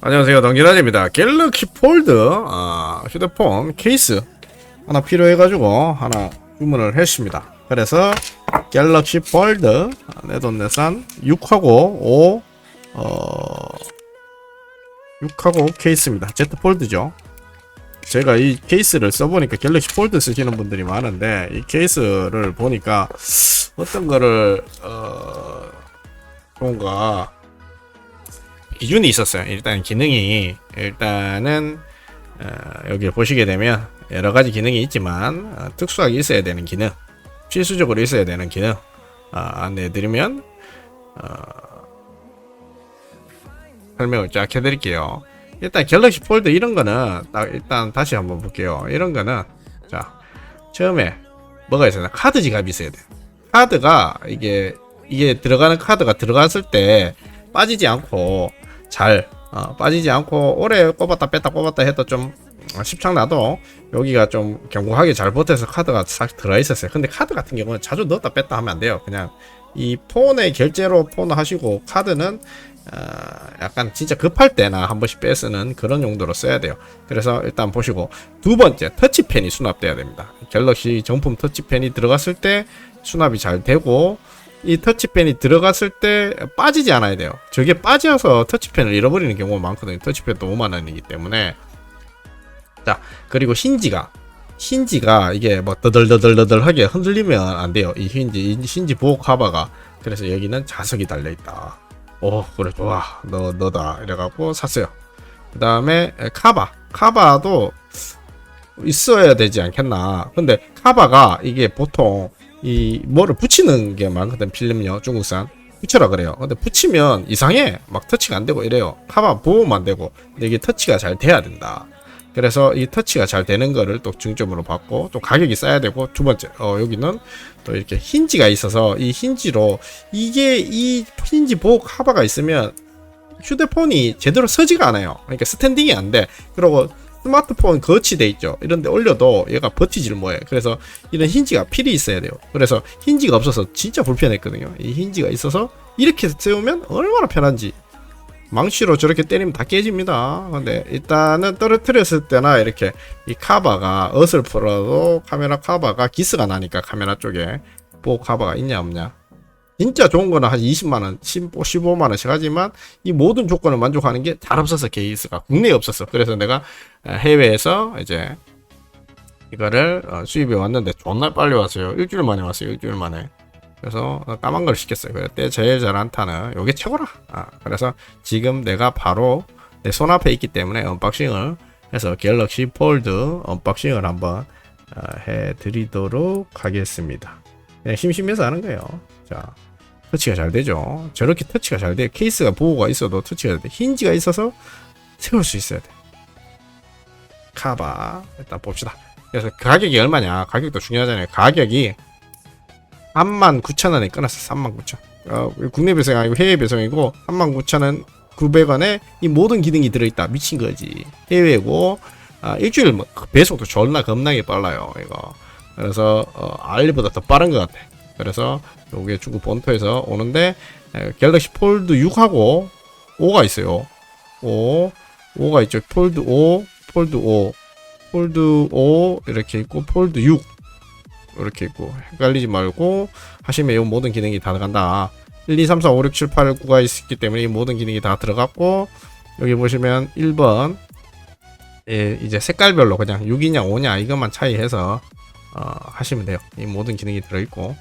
안녕하세요. 동기라입니다. 갤럭시 폴드 어, 휴대폰 케이스 하나 필요해가지고 하나 주문을 했습니다. 그래서 갤럭시 폴드 내돈내산 6하고 5 어, 6하고 케이스입니다. Z 폴드죠. 제가 이 케이스를 써보니까 갤럭시 폴드 쓰시는 분들이 많은데 이 케이스를 보니까 어떤 거를 어, 뭔가 기준이 있었어요. 일단 기능이 일단은 어, 여기 보시게 되면 여러 가지 기능이 있지만 어, 특수하게 있어야 되는 기능, 필수적으로 있어야 되는 기능 어, 안내해드리면 어, 설명을 쫙 해드릴게요. 일단 갤럭시 폴드 이런 거는 딱 일단 다시 한번 볼게요. 이런 거는 자 처음에 뭐가 있어요? 카드 지갑이 있어야 돼요. 카드가 이게 이게 들어가는 카드가 들어갔을 때 빠지지 않고 잘 어, 빠지지 않고 오래 꼽았다 뺐다 꼽았다 해도 좀 어, 십창 나도 여기가 좀 견고하게 잘 버텨서 카드가 싹 들어있었어요. 근데 카드 같은 경우는 자주 넣었다 뺐다 하면 안 돼요. 그냥 이 폰에 결제로 폰 하시고 카드는 어, 약간 진짜 급할 때나 한 번씩 빼쓰는 그런 용도로 써야 돼요. 그래서 일단 보시고 두 번째 터치펜이 수납돼야 됩니다. 갤럭시 정품 터치펜이 들어갔을 때 수납이 잘 되고 이 터치펜이 들어갔을 때 빠지지 않아야 돼요. 저게 빠져서 터치펜을 잃어버리는 경우가 많거든요. 터치펜도 5만원이기 때문에. 자, 그리고 힌지가. 힌지가 이게 뭐 더덜더덜더덜하게 흔들리면 안 돼요. 이 힌지, 이 힌지 보호 카바가. 그래서 여기는 자석이 달려있다. 오, 그래, 좋아. 너, 너다. 이래갖고 샀어요. 그 다음에 카바. 카바도 있어야 되지 않겠나. 근데 카바가 이게 보통 이 뭐를 붙이는 게 많거든 필름요 중국산. 붙여라 그래요. 근데 붙이면 이상해. 막 터치가 안 되고 이래요. 카바 보호만 되고. 근데 이게 터치가 잘 돼야 된다. 그래서 이 터치가 잘 되는 거를 또 중점으로 받고 또 가격이 싸야 되고 두 번째 어 여기는 또 이렇게 힌지가 있어서 이 힌지로 이게 이 힌지 보호 카바가 있으면 휴대폰이 제대로 서지가 않아요. 그러니까 스탠딩이 안돼. 그리고 스마트폰 거치돼 있죠. 이런데 올려도 얘가 버티질 못해. 그래서 이런 힌지가 필이 있어야 돼요. 그래서 힌지가 없어서 진짜 불편했거든요. 이 힌지가 있어서 이렇게 세우면 얼마나 편한지. 망치로 저렇게 때리면 다 깨집니다. 근데 일단은 떨어뜨렸을 때나 이렇게 이 카바가 어설프라도 카메라 카바가 기스가 나니까 카메라 쪽에 보호 카바가 있냐 없냐. 진짜 좋은 거는 한 20만원, 15만원씩 하지만 이 모든 조건을 만족하는 게 잘 없어서 케이스가 국내에 없었어. 그래서 내가 해외에서 이제 이거를 어, 수입해 왔는데 존나 빨리 왔어요. 일주일 만에 왔어요. 일주일 만에. 그래서 까만 걸 시켰어요. 그때 제일 잘 안타는 요게 최고라. 아, 그래서 지금 내가 바로 내 손앞에 있기 때문에 언박싱을 해서 갤럭시 폴드 언박싱을 한번 어, 해드리도록 하겠습니다. 심심해서 하는 거예요. 자, 터치가 잘 되죠. 저렇게 터치가 잘 돼. 케이스가 보호가 있어도 터치가 잘 돼. 힌지가 있어서 세울 수 있어야 돼. 카바 일단 봅시다. 그래서 가격이 얼마냐? 가격도 중요하잖아요. 가격이 39,000원에 끊었어. 39,000. 어, 국내 배송 아니고 해외 배송이고 39,000원 900원에 이 모든 기능이 들어있다. 미친 거지. 해외고 아, 일주일 뭐 배송도 존나 겁나게 빨라요. 이거. 그래서 어, 알리보다 더 빠른 것 같아. 그래서 요게 중국 본토에서 오는데 에, 갤럭시 폴드 6하고 5가 있어요. 5, 5가 있죠. 폴드 5, 폴드 5, 폴드 5 이렇게 있고 폴드 6 이렇게 있고 헷갈리지 말고 하시면 이 모든 기능이 다 들어간다. 1, 2, 3, 4, 5, 6, 7, 8, 9가 있기 때문에 이 모든 기능이 다 들어갔고 여기 보시면 1번 예, 이제 색깔별로 그냥 6이냐 5냐 이것만 차이해서 어, 하시면 돼요. 이 모든 기능이 들어있고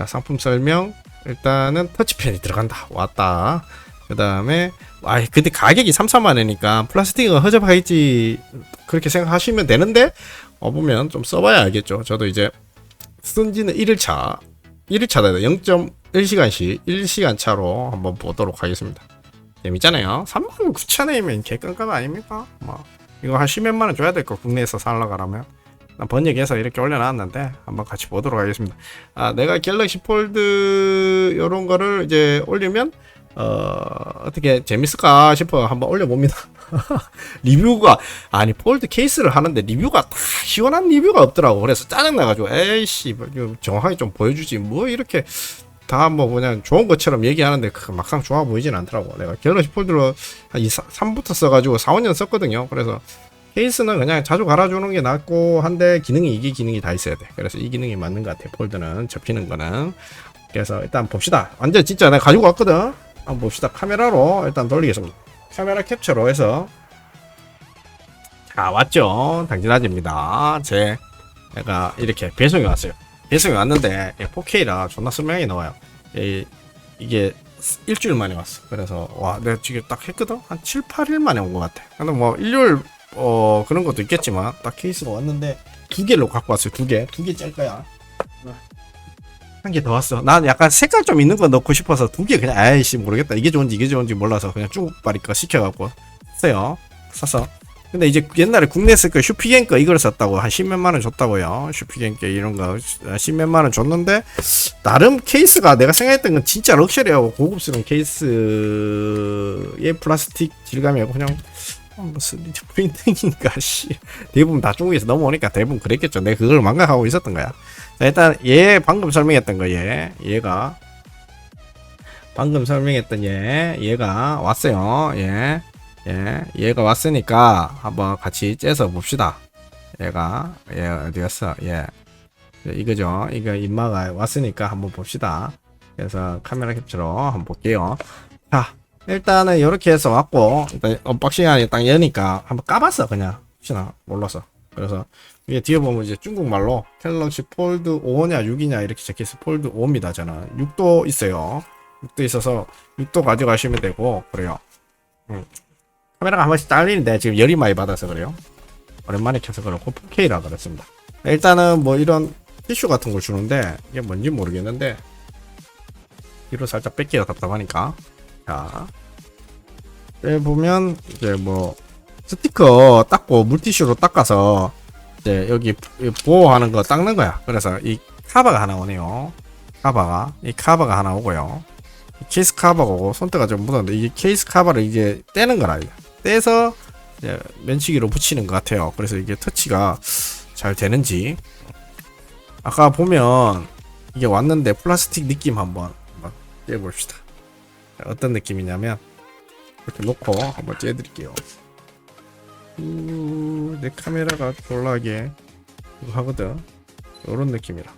자 상품 설명. 일단은 터치펜이 들어간다. 왔다. 그 다음에 아 근데 가격이 3, 4만 원이니까 플라스틱은 허접하겠지 그렇게 생각하시면 되는데 어 보면 좀 써봐야 알겠죠. 저도 이제 쓴 지는 1일차 1일차다 0.1시간씩 1시간 차로 한번 보도록 하겠습니다. 재밌잖아요. 3만 9천 원이면 개깜깜 아닙니까? 뭐 이거 한 10몇만 원 줘야 될 거 국내에서 살라 가라면. 난 번역해서 이렇게 올려놨는데 한번 같이 보도록 하겠습니다. 아, 내가 갤럭시 폴드 요런 거를 이제 올리면 어, 어떻게 재밌을까 싶어 한번 올려봅니다. 리뷰가 아니 폴드 케이스를 하는데 리뷰가 다 시원한 리뷰가 없더라고. 그래서 짜증 나가지고 에이씨 뭐 정확하게 좀 보여주지 뭐 이렇게 다뭐 그냥 좋은 것처럼 얘기하는데 그 막상 좋아 보이진 않더라고. 내가 갤럭시 폴드로 한 2, 3부터 써가지고 4, 5년 썼거든요. 그래서 케이스는 그냥 자주 갈아주는 게 낫고 한데 기능이 이게 기능이 다 있어야 돼. 그래서 이 기능이 맞는 것 같아. 폴드는 접히는 거는. 그래서 일단 봅시다. 완전 진짜 내가 가지고 왔거든. 한번 봅시다. 카메라로 일단 돌리겠습니다. 카메라 캡처로 해서 자 왔죠. 당진아지입니다. 제 내가 이렇게 배송이 왔어요. 배송이 왔는데 4K라 존나 선명하게 나와요. 이, 이게 일주일 만에 왔어. 그래서 와 내가 지금 딱 했거든. 한 7, 8일 만에 온 것 같아. 근데 뭐 일요일 어 그런 것도 있겠지만 딱 케이스가 왔는데 두 개로 갖고 왔어요. 두 개, 두 개 짤 거야. 한 개 더 왔어. 난 약간 색깔 좀 있는 거 넣고 싶어서 두 개 그냥 아이씨 모르겠다. 이게 좋은지 이게 좋은지 몰라서 그냥 중국발이 거 시켜갖고 샀어요. 샀어. 근데 이제 옛날에 국내 쓸 거 슈피겐 거 이걸 샀다고 한 십몇만 원 줬다고요. 슈피겐 거 이런 거 십몇만 원 줬는데 나름 케이스가 내가 생각했던 건 진짜 럭셔리하고 고급스러운 케이스의 플라스틱 질감이고 그냥 어, 무슨 이제 프린팅인가 씨 대부분 다 중국에서 넘어오니까 대부분 그랬겠죠. 내가 그걸 망각하고 있었던 거야. 자, 일단 얘 방금 설명했던 거얘 얘가 방금 설명했던 얘 얘가 왔어요. 얘 예, 얘가 왔으니까 한번 같이 째서 봅시다. 얘가 얘 어디였어? 예, 네, 이거죠. 이거 인마가 왔으니까 한번 봅시다. 그래서 카메라 캡처로 한번 볼게요. 자, 일단은 이렇게 해서 왔고 일단 언박싱 안에 딱 여니까 한번 까봤어 그냥 혹시나 몰라서. 그래서 이게 뒤에 보면 이제 중국말로 갤럭시 폴드 5냐 6이냐 이렇게 적혀있어 폴드 5입니다 저는 6도 있어요 6도 있어서 6도 가져가시면 되고 그래요 음. 카메라가 한 번씩 딸리는데 지금 열이 많이 받아서 그래요. 오랜만에 켜서 그렇고 4K라 그랬습니다. 일단은 뭐 이런 티슈 같은 걸 주는데 이게 뭔지 모르겠는데 뒤로 살짝 뺏기가 답답하니까 자 여기 보면 이제 뭐 스티커 닦고 물티슈로 닦아서 이제 여기 보호하는 거 닦는 거야. 그래서 이 카바가 하나 오네요. 카바가 이 카바가 하나 오고요. 케이스 카바가 오고 손때가 좀 묻었는데 이게 케이스 카바를 이제 떼는 거라 이게. 떼서 이제 면치기로 붙이는 것 같아요. 그래서 이게 터치가 잘 되는지 아까 보면 이게 왔는데 플라스틱 느낌 한번 떼봅시다. 어떤 느낌이냐면 이렇게 놓고 한번 떼드릴게요. 우, 내 카메라가 졸라게 하거든. 요런 느낌이라.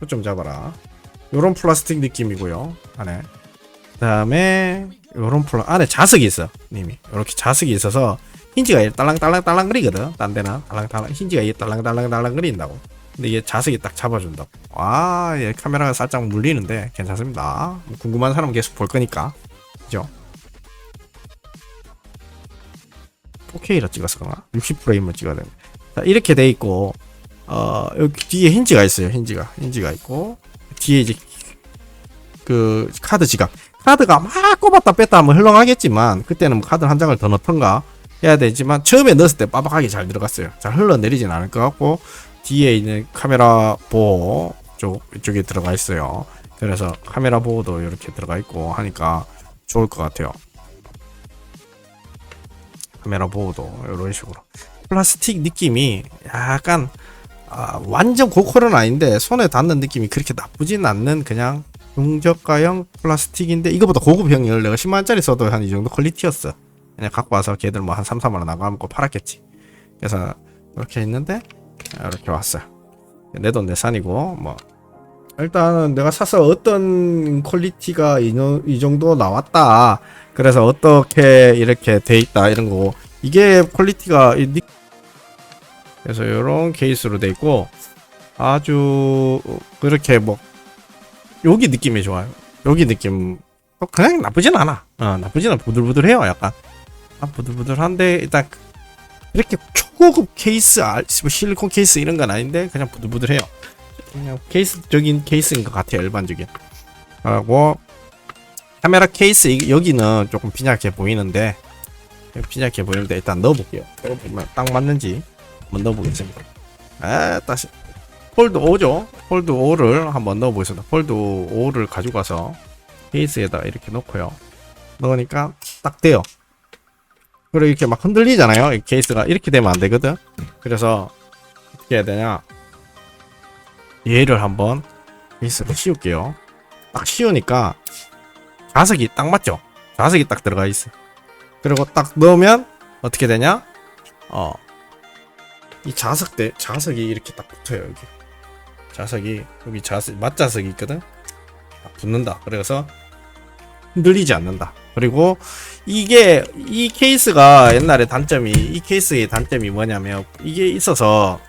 초점 잡아라. 요런 플라스틱 느낌이고요. 안에. 그 다음에 요런 플라 안에 자석이 있어 님이 이렇게 자석이 있어서 힌지가 딸랑딸랑딸랑 거리거든 딴 데는 딸랑딸랑 힌지가 이게 딸랑딸랑딸랑 거린다고 근데 이게 자석이 딱 잡아준다고 와얘 카메라가 살짝 물리는데 괜찮습니다 궁금한 사람 은 계속 볼 거니까 그죠 4K라 찍었어 그나 60프레임을 찍어야 됩니다 자 이렇게 돼 있고 어 여기 뒤에 힌지가 있어요 힌지가 힌지가 있고 뒤에 이제 그 카드 지갑 카드가 막 꼽았다 뺐다 하면 흘러가겠지만 그때는 뭐 카드 한 장을 더 넣던가 해야 되지만 처음에 넣었을 때 빠박하게 잘 들어갔어요. 잘 흘러내리진 않을 것 같고 뒤에 있는 카메라 보호 쪽 이쪽에 들어가 있어요. 그래서 카메라 보호도 이렇게 들어가 있고 하니까 좋을 것 같아요. 카메라 보호도 이런 식으로. 플라스틱 느낌이 약간 아, 완전 고퀄은 아닌데 손에 닿는 느낌이 그렇게 나쁘진 않는 그냥 중저가형 플라스틱인데 이거보다 고급형을 내가 10만원짜리 써도 한 이 정도 퀄리티였어. 그냥 갖고 와서 걔들 뭐 한 3, 4만원 나가고 팔았겠지. 그래서 이렇게 있는데 이렇게 왔어요. 내 돈 내산이고 뭐. 일단은 내가 사서 어떤 퀄리티가 이, 이 정도 나왔다. 그래서 어떻게 이렇게 돼 있다 이런 거고 이게 퀄리티가 그래서 이런 케이스로 돼 있고 아주 그렇게 뭐 여기 느낌이 좋아요. 여기 느낌 어, 그냥 나쁘진 않아. 어, 나쁘진 않아. 부들부들해요. 약간 아, 부들부들한데 일단 이렇게 초고급 케이스, 알- 뭐 실리콘 케이스 이런 건 아닌데 그냥 부들부들해요. 그냥 케이스적인 케이스인 것 같아요. 일반적인. 하고 카메라 케이스 이- 여기는 조금 빈약해 보이는데 빈약해 보이는데 일단 넣어볼게요. 딱 맞는지 한번 넣어보겠습니다. 아, 다시 폴드 5죠. 폴드 5를 한번 넣어보겠습니다. 폴드 5를 가지고 가서 케이스에다 이렇게 넣고요. 넣으니까 딱 돼요. 그리고 이렇게 막 흔들리잖아요. 이 케이스가 이렇게 되면 안 되거든. 그래서 어떻게 해야 되냐? 얘를 한번 케이스로 씌울게요. 딱 씌우니까 자석이 딱 맞죠? 자석이 딱 들어가 있어. 그리고 딱 넣으면 어떻게 되냐? 어. 이 자석 대 자석이 이렇게 딱 붙어요 여기. 자석이 여기 자석 맞자석이 있거든. 딱 붙는다. 그래서 흔들리지 않는다. 그리고 이게 이 케이스가 옛날에 단점이 이 케이스의 단점이 뭐냐면 이게 있어서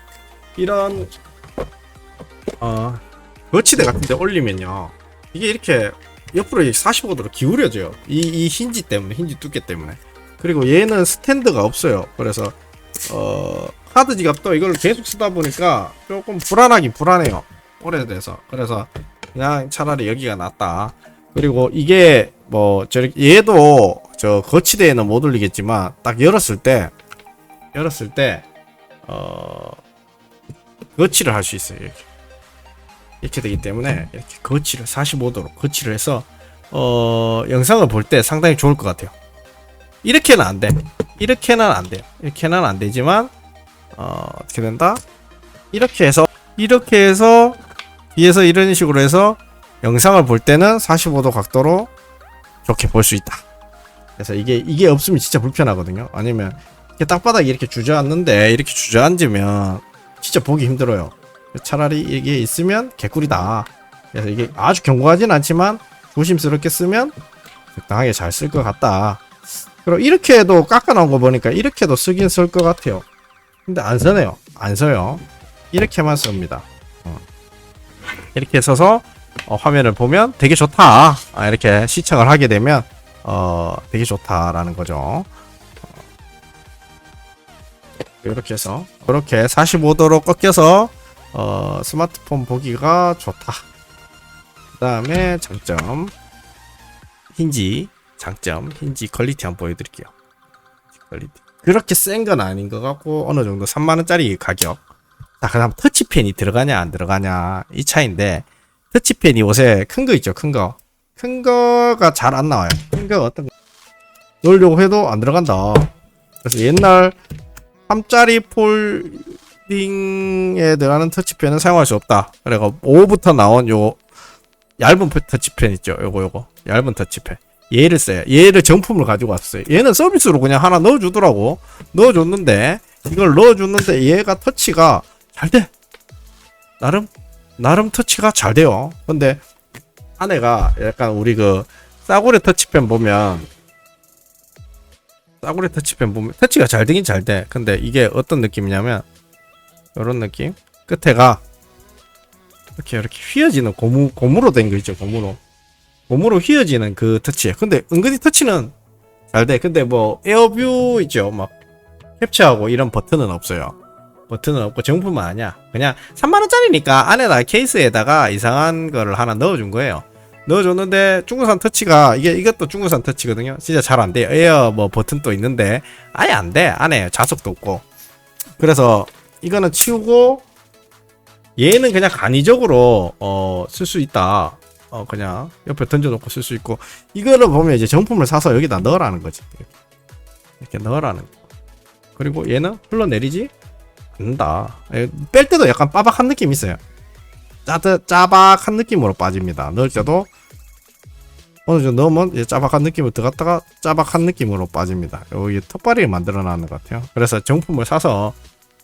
이런 어 거치대 같은데 올리면요 이게 이렇게 옆으로 45도로 기울여져요 이, 이 힌지 때문에 힌지 두께 때문에 그리고 얘는 스탠드가 없어요. 그래서 어 하드 지갑도 이걸 계속 쓰다 보니까 조금 불안하긴 불안해요. 오래돼서. 그래서 그냥 차라리 여기가 낫다. 그리고 이게 뭐 저렇게 얘도 저 거치대에는 못 올리겠지만 딱 열었을 때 열었을 때 어 거치를 할 수 있어요 이렇게. 이렇게 되기 때문에 이렇게 거치를 45도로 거치를 해서 어 영상을 볼 때 상당히 좋을 것 같아요 이렇게는 안 돼 이렇게는 안 돼요 이렇게는 안 되지만 어 어떻게 된다 이렇게 해서 이렇게 해서 뒤에서 이런 식으로 해서 영상을 볼 때는 45도 각도로 좋게 볼 수 있다. 그래서 이게 이게 없으면 진짜 불편하거든요. 아니면 이렇게 땅바닥에 이렇게 주저앉는데 이렇게 주저앉으면 진짜 보기 힘들어요. 차라리 이게 있으면 개꿀이다. 그래서 이게 아주 견고하진 않지만 조심스럽게 쓰면 적당하게 잘 쓸 것 같다. 그리고 이렇게 해도 깎아 나온 거 보니까 이렇게도 쓰긴 쓸 것 같아요. 근데 안 써네요. 안 써요. 이렇게만 씁니다. 어. 이렇게 써서 어, 화면을 보면 되게 좋다. 아, 이렇게 시청을 하게 되면 어, 되게 좋다라는 거죠. 어. 이렇게 해서 그렇게 45도로 꺾여서 어, 스마트폰 보기가 좋다. 그 다음에 장점 힌지 장점 힌지 퀄리티 한번 보여드릴게요. 퀄리티 그렇게 센 건 아닌 것 같고 어느 정도 3만 원짜리 가격. 자 그다음 터치펜이 들어가냐 안 들어가냐 이 차인데 터치펜이 요새 큰거 있죠, 큰 거. 큰 거가 잘 안 나와요. 큰 거 어떤 거. 넣으려고 해도 안 들어간다. 그래서 옛날 3짜리 폴딩에 들어가는 터치펜은 사용할 수 없다. 그래가 5부터 나온 요 얇은 터치펜 있죠. 요거 요거. 얇은 터치펜. 얘를 써요. 얘를 정품을 가지고 왔어요. 얘는 서비스로 그냥 하나 넣어주더라고. 넣어줬는데 이걸 넣어줬는데 얘가 터치가 잘 돼. 나름 나름 터치가 잘 돼요. 근데 안에가 약간 우리 그 싸구려 터치펜 보면 싸구려 터치펜 보면 터치가 잘 되긴 잘 돼. 근데 이게 어떤 느낌이냐면 이런 느낌. 끝에가 이렇게 이렇게 휘어지는 고무 고무로 된 거 있죠. 고무로 고무로 휘어지는 그 터치. 근데 은근히 터치는 잘 돼. 근데 뭐 에어뷰 있죠. 막 캡처하고 이런 버튼은 없어요. 버튼은 없고 정품은 아니야. 그냥 3만원짜리니까 안에다 케이스에다가 이상한 거를 하나 넣어준 거예요. 넣어줬는데 중국산 터치가 이게 이것도 중국산 터치거든요. 진짜 잘 안 돼요. 에어 뭐 버튼도 있는데 아예 안 돼. 안에 자석도 없고. 그래서 이거는 치우고 얘는 그냥 간이적으로 어, 쓸 수 있다. 어 그냥 옆에 던져놓고 쓸 수 있고 이거를 보면 이제 정품을 사서 여기다 넣으라는 거지. 이렇게, 이렇게 넣으라는 거. 그리고 얘는 흘러내리지 않는다. 예, 뺄 때도 약간 빠박한 느낌이 있어요. 짜드, 짜박한 느낌으로 빠집니다. 넣을 때도 어느 정도 넣으면 이제 짜박한 느낌으로 들어갔다가 짜박한 느낌으로 빠집니다. 여기 턱발이를 만들어 놨는 것 같아요. 그래서 정품을 사서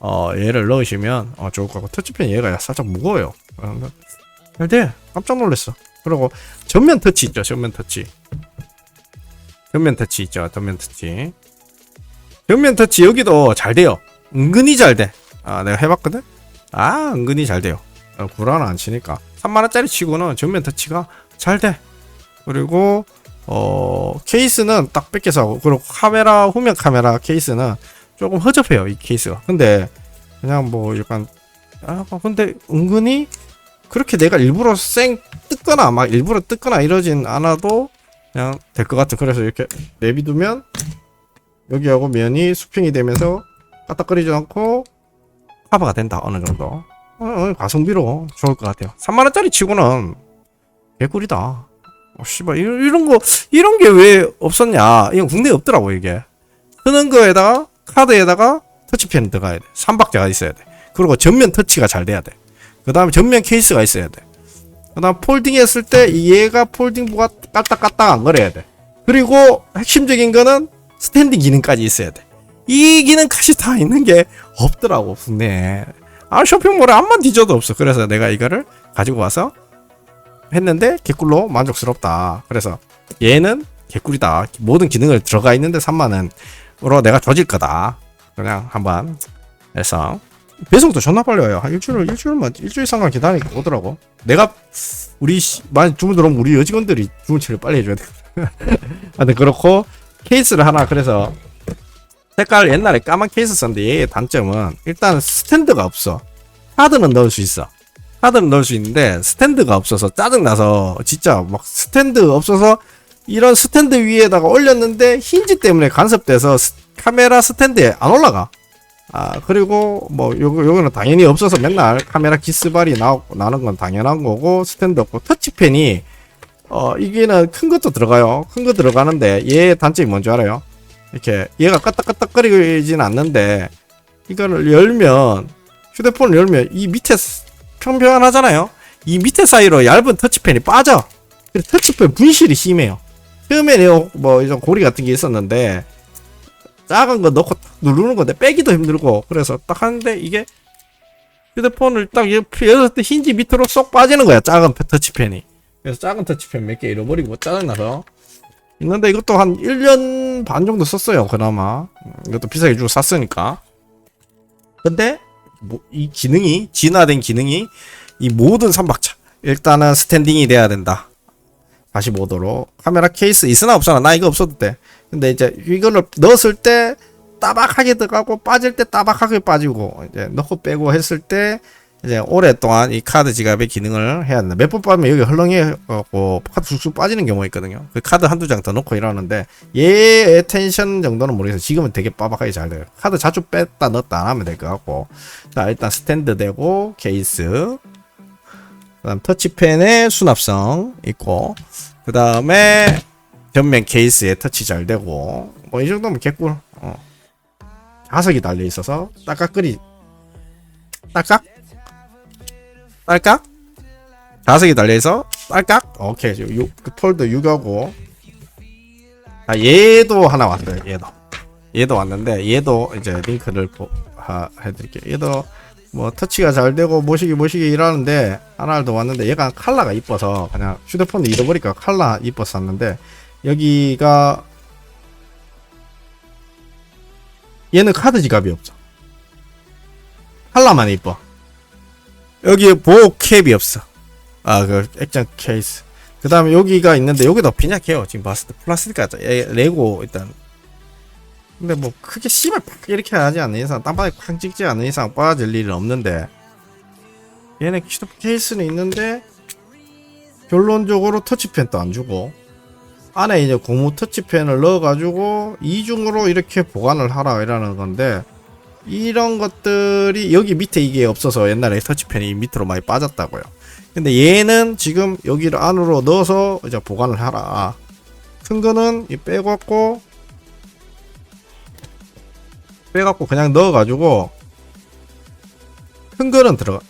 어, 얘를 넣으시면 어, 좋을 것 같고 터치펜 얘가 살짝 무거워요. 어, 잘 돼. 깜짝 놀랐어. 그리고 전면 터치 있죠. 전면 터치. 전면 터치 있죠. 전면 터치. 전면 터치 여기도 잘 돼요. 은근히 잘 돼. 아, 내가 해봤거든? 아, 은근히 잘 돼요. 어, 구라는 안 치니까. 3만원짜리 치고는 전면 터치가 잘 돼. 그리고, 어, 케이스는 딱 뺏겨서 하고, 그리고 카메라, 후면 카메라 케이스는 조금 허접해요, 이 케이스가. 근데, 그냥 뭐, 약간, 아, 근데 은근히, 그렇게 내가 일부러 쌩 뜯거나, 막 일부러 뜯거나 이러진 않아도, 그냥 될 것 같은. 그래서 이렇게 내비두면, 여기하고 면이 수평이 되면서, 까딱거리지 않고, 커버가 된다 어느 정도. 어, 어, 가성비로 좋을 것 같아요. 3만원짜리 치고는 개꿀이다. 어, 씨발 이런, 이런 거 이런 게 왜 없었냐. 이건 국내에 없더라고 이게. 쓰는 거에다가 카드에다가 터치펜 들어가야 돼. 3박자가 있어야 돼. 그리고 전면 터치가 잘 돼야 돼 그 다음에 전면 케이스가 있어야 돼 그 다음 폴딩 했을 때 얘가 폴딩부가 까딱까딱 안 거려야 돼. 그리고 핵심적인 거는 스탠딩 기능까지 있어야 돼. 이 기능까지 다 있는 게 없더라고 근데 아 쇼핑몰에 암만 뒤져도 없어. 그래서 내가 이거를 가지고 와서 했는데 개꿀로 만족스럽다. 그래서 얘는 개꿀이다. 모든 기능을 들어가 있는데 3만 원으로 내가 조질 거다. 그냥 한번 해서 배송도 존나 빨리 와요. 한 일주일 일주일만 일주일 상관 기다리니까 오더라고. 내가 우리 씨- 많이 주문 들어오면 우리 여직원들이 주문 처리 빨리 해줘야 돼. 아, 근데 그렇고 케이스를 하나 그래서 색깔 옛날에 까만 케이스 썼는데 얘의 단점은 일단 스탠드가 없어. 카드는 넣을 수 있어. 카드는 넣을 수 있는데 스탠드가 없어서 짜증나서 진짜 막 스탠드 없어서 이런 스탠드 위에다가 올렸는데 힌지 때문에 간섭돼서 스- 카메라 스탠드에 안 올라가. 아 그리고 뭐 요거 요거는 당연히 없어서 맨날 카메라 기스발이 나 나는 건 당연한 거고 스탠드 없고 터치펜이 어 이게는 큰 것도 들어가요. 큰 거 들어가는데 얘 단점이 뭔지 알아요? 이렇게 얘가 까딱까딱거리진 않는데 이거를 열면 휴대폰을 열면 이 밑에 스- 평평하잖아요. 이 밑에 사이로 얇은 터치펜이 빠져. 터치펜 분실이 심해요. 처음에는 뭐 이런 고리 같은 게 있었는데 작은 거 넣고 딱 누르는 건데 빼기도 힘들고 그래서 딱 하는데 이게 휴대폰을 딱 열었을 때 힌지 밑으로 쏙 빠지는 거야 작은 페- 터치펜이. 그래서 작은 터치펜 몇 개 잃어버리고 짜증나서. 있는데 이것도 한 1년 반 정도 썼어요 그나마. 음, 이것도 비싸게 주고 샀으니까. 근데 뭐 이 기능이 진화된 기능이 이 모든 삼박차. 일단은 스탠딩이 돼야 된다. 45도로. 카메라 케이스 있으나 없으나 나 이거 없어도 돼 근데 이제 이거를 넣었을 때 따박하게 들어가고 빠질 때 따박하게 빠지고 이제 넣고 빼고 했을 때 이제 오랫동안 이 카드 지갑의 기능을 해야 된다. 몇 번 빠면 여기 헐렁해 갖고 카드 쑥쑥 빠지는 경우가 있거든요. 그 카드 한두 장 더 넣고 이러는데 얘의 텐션 정도는 모르겠어요. 지금은 되게 빠박하게 잘 돼요. 카드 자주 뺐다 넣었다 안 하면 될 것 같고. 자, 일단 스탠드 되고 케이스. 그 다음 터치펜의 수납성 있고 그 다음에 전면 케이스에 터치 잘 되고 뭐 이 정도면 개꿀. 어. 자석이 달려 있어서 딱깍거리. 딱깍? 딸깍? 자석이 달려 있어? 딸깍? 오케이 요, 요, 그 폴더 6하고. 아 얘도 하나 왔어요 얘도. 얘도 왔는데 얘도 이제 링크를 보, 하, 해드릴게요. 얘도 뭐 터치가 잘 되고 모시기 모시기 일하는데 하나를 더 왔는데 얘가 칼라가 이뻐서 그냥 휴대폰도 잃어버리니까 칼라 이뻐서 샀는데 여기가 얘는 카드 지갑이 없어. 칼라만 이뻐. 여기에 보호 캡이 없어. 아, 그 액정 케이스. 그 다음에 여기가 있는데 여기도 빈약해요. 지금 봤을 때 플라스틱 같죠. 얘 레고 일단. 근데 뭐 크게 씨발 팍 이렇게 하지 않는 이상 땅바닥에 쾅 찍지 않는 이상 빠질 일은 없는데 얘네 휴대폰 케이스는 있는데 결론적으로 터치펜도 안 주고 안에 이제 고무 터치펜을 넣어가지고 이중으로 이렇게 보관을 하라 이라는 건데 이런 것들이 여기 밑에 이게 없어서 옛날에 터치펜이 밑으로 많이 빠졌다고요. 근데 얘는 지금 여기를 안으로 넣어서 이제 보관을 하라. 큰 거는 이 빼갖고 빼갖고 그냥 넣어가지고 큰 거는 들어가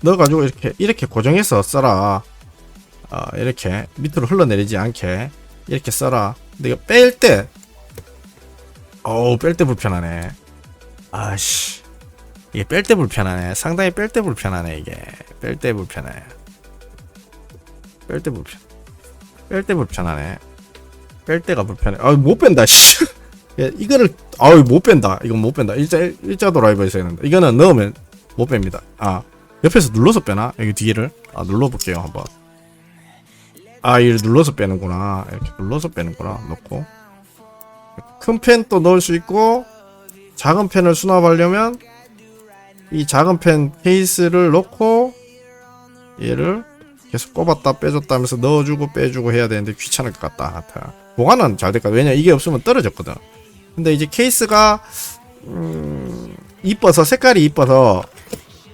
넣어가지고 이렇게 이렇게 고정해서 써라. 어, 이렇게 밑으로 흘러내리지 않게 이렇게 써라. 이거 뺄 때, 어우, 뺄 때 불편하네. 아씨. 이게 뺄 때 불편하네. 상당히 뺄 때 불편하네, 이게. 뺄 때 불편해. 뺄 때 불편. 뺄 때 불편하네. 뺄 때가 불편해. 아, 못 뺀다, 씨. 예, 이거를, 아우, 못 뺀다. 이건 못 뺀다. 일자, 일자 드라이버에서 했는데. 이거는 넣으면 못 뺍니다. 아, 옆에서 눌러서 빼나? 여기 뒤를. 아, 눌러볼게요, 한번. 아, 이를 눌러서 빼는구나. 이렇게 눌러서 빼는구나. 넣고. 큰 펜 또 넣을 수 있고, 작은 펜을 수납하려면, 이 작은 펜 케이스를 넣고, 얘를 계속 꼽았다 빼줬다 하면서 넣어주고 빼주고 해야 되는데 귀찮을 것 같다. 같아. 보관은 잘 될까? 왜냐, 이게 없으면 떨어졌거든. 근데 이제 케이스가, 음, 이뻐서, 색깔이 이뻐서,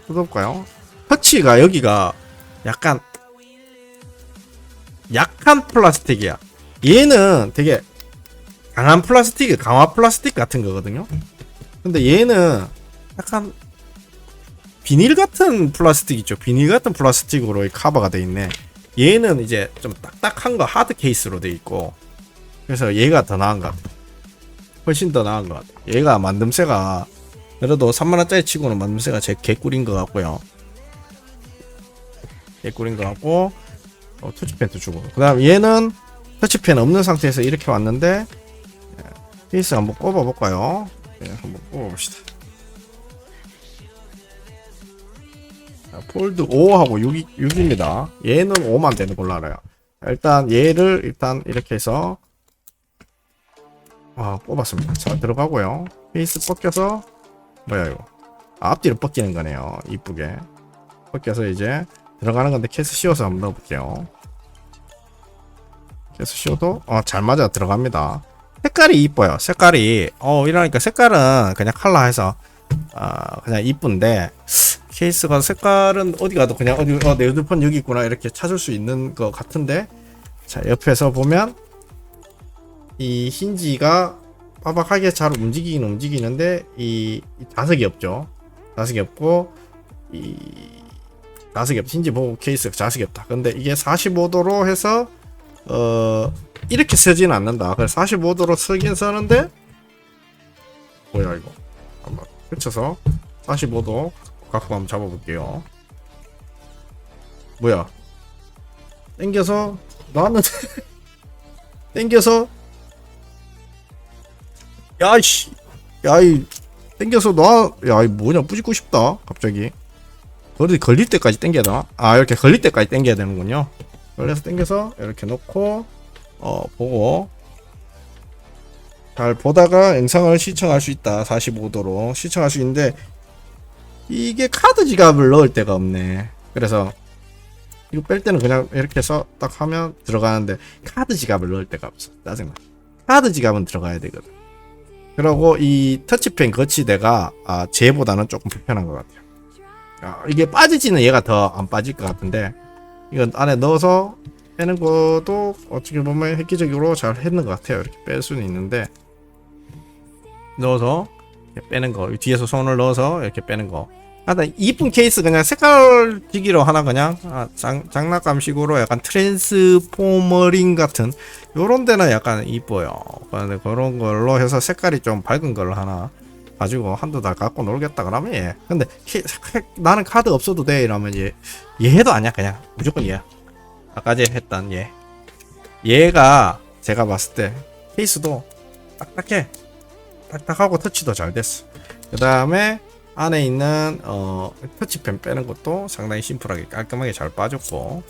뜯어볼까요? 터치가 여기가 약간 약한 플라스틱이야. 얘는 되게 강한 플라스틱, 강화 플라스틱 같은 거거든요. 근데 얘는 약간 비닐 같은 플라스틱 있죠. 비닐 같은 플라스틱으로 이 카버가 돼 있네. 얘는 이제 좀 딱딱한 거 하드 케이스로 돼 있고 그래서 얘가 더 나은 것 같아. 훨씬 더 나은 것 같아. 얘가 만듦새가 그래도 3만 원짜리 치고는 만듦새가 제 개꿀인 것 같고요. 개꿀인 것 같고 어, 터치펜도 주고 그 다음 얘는 터치펜 없는 상태에서 이렇게 왔는데 예, 케이스 한번 꼽아 볼까요? 네, 한번 꼽아 봅시다. 폴드 5하고 6, 6입니다. 얘는 5만 되는 걸로 알아요. 일단 얘를 일단 이렇게 해서 아 뽑았습니다. 자 들어가고요. 케이스 벗겨서 뭐야 이거 아, 앞뒤로 벗기는 거네요. 이쁘게 벗겨서 이제 들어가는 건데 케이스 씌워서 한번 넣어볼게요. 케이스 씌워도 어, 잘 맞아 들어갑니다. 색깔이 이뻐요. 색깔이 어 이러니까 색깔은 그냥 컬러해서 아 그냥 이쁜데 케이스가 색깔은 어디 가도 그냥 어디 어, 내 휴대폰 여기 있구나 이렇게 찾을 수 있는 것 같은데 자 옆에서 보면 이 힌지가 빠박하게 잘 움직이긴 움직이는데 이, 이 자석이 없죠 자석이 없고 이 자석이 없 힌지 보고 케이스 자석이 없다. 근데 이게 45도로 해서 어 이렇게 쓰지는 않는다. 그래서 45도로 쓰긴 쓰는데 뭐야 이거. 한번 펼쳐서 45도 각도 한번 잡아볼게요. 뭐야? 땡겨서 나왔는데. 땡겨서. 야이씨. 야이. 땡겨서 놔. 야이 뭐냐. 뿌짓고 싶다. 갑자기 어디 걸릴 때까지 땡겨야 되나? 아 이렇게 걸릴 때까지 땡겨야 되는군요. 그래서 땡겨서 이렇게 놓고 어 보고 잘 보다가 영상을 시청할 수 있다 45도로 시청할 수 있는데 이게 카드 지갑을 넣을 데가 없네. 그래서 이거 뺄 때는 그냥 이렇게 해서 딱 하면 들어가는데 카드 지갑을 넣을 데가 없어. 짜증나. 카드 지갑은 들어가야 되거든. 그리고 이 터치펜 거치대가 아, 쟤보다는 조금 불편한 것 같아요. 아, 이게 빠지지는 얘가 더 안 빠질 것 같은데 이건 안에 넣어서 빼는 것도 어떻게 보면 획기적으로 잘 했는 것 같아요. 이렇게 뺄 수는 있는데 넣어서 빼는 거 뒤에서 손을 넣어서 이렇게 빼는 거 하여튼 이쁜 케이스 그냥 색깔 지기로 하나 그냥 아, 장, 장난감식으로 약간 트랜스포머링 같은 요런 데는 약간 이뻐요 근데 그런 걸로 해서 색깔이 좀 밝은 걸 하나 가지고 한두 달 갖고 놀겠다 그러면 예 근데 케, 카- 나는 카드 없어도 돼 이러면 얘 얘도 아니야. 그냥 무조건 얘야. 아까 제 했던 얘. 얘가 제가 봤을 때 케이스도 딱딱해. 딱딱하고 터치도 잘 됐어. 그 다음에 안에 있는 어, 터치펜 빼는 것도 상당히 심플하게 깔끔하게 잘 빠졌고.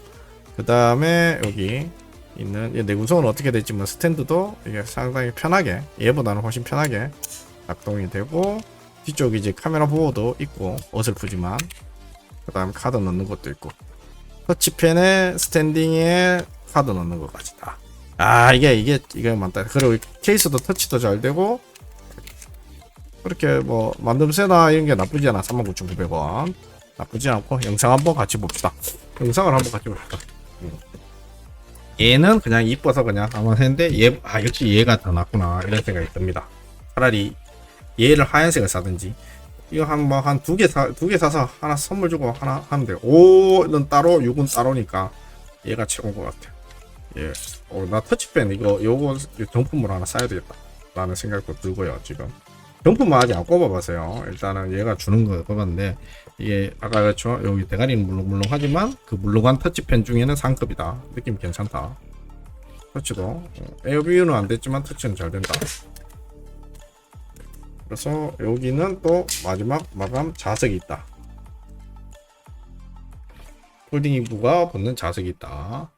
그 다음에 여기 있는 이 내구성은 어떻게 됐지 뭐 스탠드도 이게 상당히 편하게 얘보다는 훨씬 편하게 작동이 되고 뒤쪽 이제 카메라 보호도 있고 어설프지만 그 다음 카드 넣는 것도 있고 터치펜에 스탠딩에 카드 넣는 것까지 다. 아 이게 이게 이게 맞다. 그리고 케이스도 터치도 잘 되고 그렇게 뭐 만듦새나 이런 게 나쁘지 않아 39,900원 나쁘지 않고 영상 한번 같이 봅시다 영상을 한번 같이 봅시다 음. 얘는 그냥 이뻐서 그냥 한번 했는데 얘, 아 역시 얘가 더 낫구나 이런 생각이 듭니다 차라리 얘를 하얀색을 사든지 이거 한 뭐 한 두 개 사 두 개 사서 하나 선물 주고 하나 하면 돼요 5는 따로 6은 따로니까 얘가 최고인 것 같아 예. 어, 나 터치펜 이거 요거 정품으로 하나 사야 되겠다 라는 생각도 들고요 지금 경품만 아직 안 꼽아봤어요. 일단은 얘가 주는 거 꼽았는데 이게 아까 그렇죠. 여기 대가리는 물렁물렁하지만 그 물렁한 터치펜 중에는 상급이다. 느낌 괜찮다. 터치도 어, 에어뷰는 안 됐지만 터치는 잘 된다. 그래서 여기는 또 마지막 마감 자석이 있다. 폴딩 이부가 붙는 자석이 있다.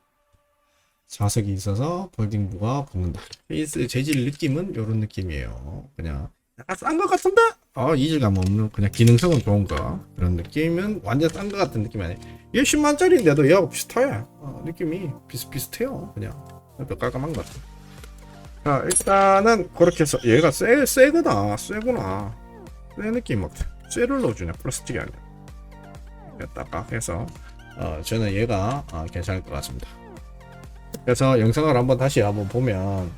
자석이 있어서 폴딩부가 붙는다. 페이스 재질 느낌은 이런 느낌이에요. 그냥 약간 싼 것 같은데? 어, 이질감 없는 그냥 기능성은 좋은 거 그런 느낌은 완전 싼 것 같은 느낌이 아니에요 얘 10만짜리인데도 얘하고 비슷해 어, 느낌이 비슷비슷해요 그냥 또 깔끔한 것 같아 자 일단은 그렇게 해서 얘가 쎄, 쎄구나. 쎄구나. 쎄 느낌 막 쇠를 넣어주네. 플라스틱이 아니라. 딱 해서 어, 저는 얘가 어, 괜찮을 것 같습니다. 그래서 영상을 한번 다시 한번 보면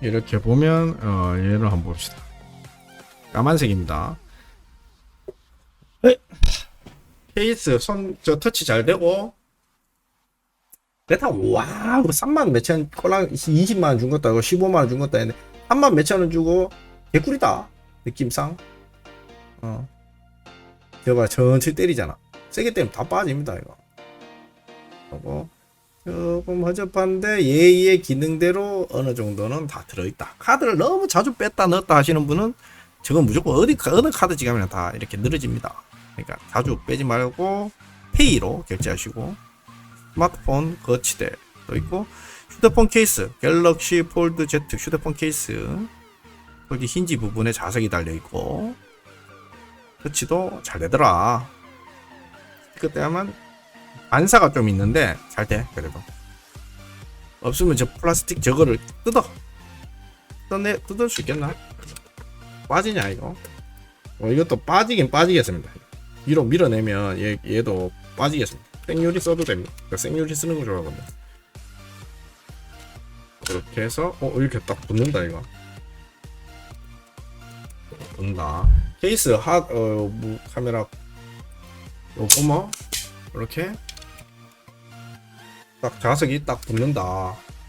이렇게 보면 어, 얘를 한번 봅시다. 까만색입니다. 케이스 손 저 터치 잘 되고. 내타 와 3만 몇천 꼴랑 20만 원 준 것도 아니고 15만 원 준 것도 아닌데 3만 몇천 원 주고 개꿀이다 느낌상. 어. 저봐 천천히 때리잖아. 세게 때리면 다 빠집니다 이거. 그리고 조금 허접한데 예의의 기능대로 어느 정도는 다 들어있다. 카드를 너무 자주 뺐다 넣었다 하시는 분은 저건 무조건 어디 어느 카드 지갑이나 다 이렇게 늘어집니다 그러니까 자주 빼지 말고 페이로 결제하시고 스마트폰 거치대도 있고 휴대폰 케이스 갤럭시 폴드 Z 휴대폰 케이스 여기 힌지 부분에 자석이 달려 있고 터치도 잘 되더라. 그때 하면 반사가 좀 있는데 잘 돼 그래도. 없으면 저 플라스틱 저거를 뜯어. 뜯어내 뜯을 수 있겠나? 빠지냐 이거? 어, 이것도 빠지긴 빠지겠습니다 위로 밀어내면 얘, 얘도 빠지겠습니다. 생유리 써도 됩니다. 그러니까 생유리 쓰는 거 좋아하거든요. 그렇게 해서 어 이렇게 딱 붙는다 이거. 붙는다. 케이스 핫 어, 뭐, 카메라 요 보면 이렇게 딱 자석이 딱 붙는다.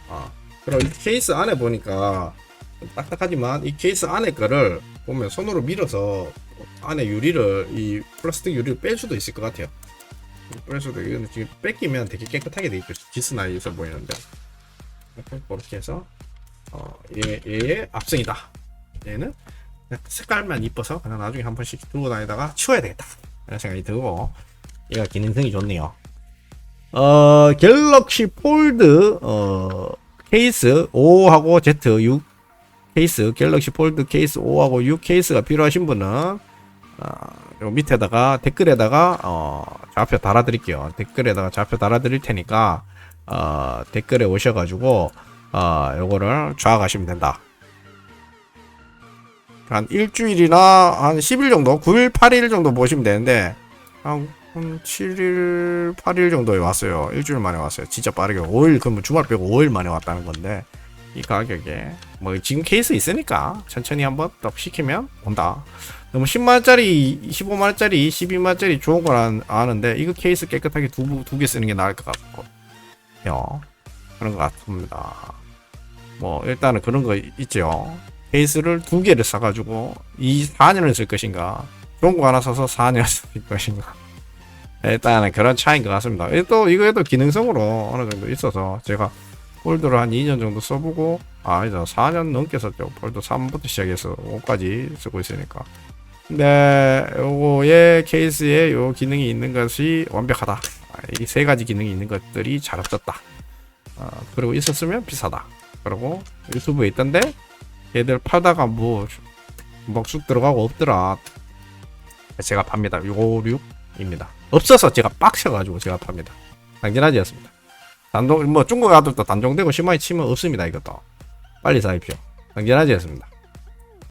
아 그럼 이 케이스 안에 보니까 좀 딱딱하지만 이 케이스 안에 거를 보면 손으로 밀어서 안에 유리를 이 플라스틱 유리를 뺄 수도 있을 것 같아요. 뺄 수도 이건 지금 뺏기면 되게 깨끗하게 돼 있죠 기스나 있어 보이는데. 그렇게 해서 어, 얘, 얘의 압승이다. 얘는 색깔만 이뻐서 그냥 나중에 한 번씩 들고 다니다가 치워야 되겠다. 이런 생각이 들고 얘가 기능성이 좋네요. 어 갤럭시 폴드 어 케이스 5하고 Z 6 케이스 갤럭시 폴드 케이스 5하고 6 케이스가 필요하신 분은 어, 요 밑에다가 댓글에다가 어, 좌표 달아드릴게요. 댓글에다가 좌표 달아드릴 테니까 어, 댓글에 오셔가지고 어, 요거를 좌가시면 된다. 한 일주일이나 한 10일 정도, 9일, 8일 정도 보시면 되는데 한, 한 7일, 8일 정도에 왔어요. 일주일 만에 왔어요. 진짜 빠르게 5일 그러면 주말 빼고 5일 만에 왔다는 건데 이 가격에 뭐 지금 케이스 있으니까 천천히 한번 딱 시키면 온다. 너무 10만원짜리, 15만원짜리, 12만원짜리 좋은 걸 안- 아는데, 이거 케이스 깨끗하게 두, 두 개 쓰는 게 나을 것 같고 요. 그런 것 같습니다. 뭐, 일단은 그런 거 있죠. 케이스를 두 개를 사가지고, 이 4년을 쓸 것인가, 좋은 거 하나 사서 4년을 쓸 것인가. 일단은 그런 차이인 것 같습니다. 또, 이거에도 기능성으로 어느 정도 있어서, 제가 폴드를 한 2년 정도 써보고, 아, 아니다. 4년 넘게 썼죠. 폴드 3부터 시작해서 5까지 쓰고 있으니까. 네, 요거의 케이스에 요 기능이 있는 것이 완벽하다. 이 세 가지 기능이 있는 것들이 잘 없었다. 어, 그리고 있었으면 비싸다. 그리고 유튜브에 있던데 얘들 팔다가 뭐 먹쑥 들어가고 없더라. 제가 팝니다. 656입니다. 없어서 제가 빡쳐가지고 제가 팝니다. 당진하지였습니다. 단독 뭐 중국 아들도 단종되고 심하게 치면 없습니다. 이것도 빨리 사입시오. 당진하지였습니다.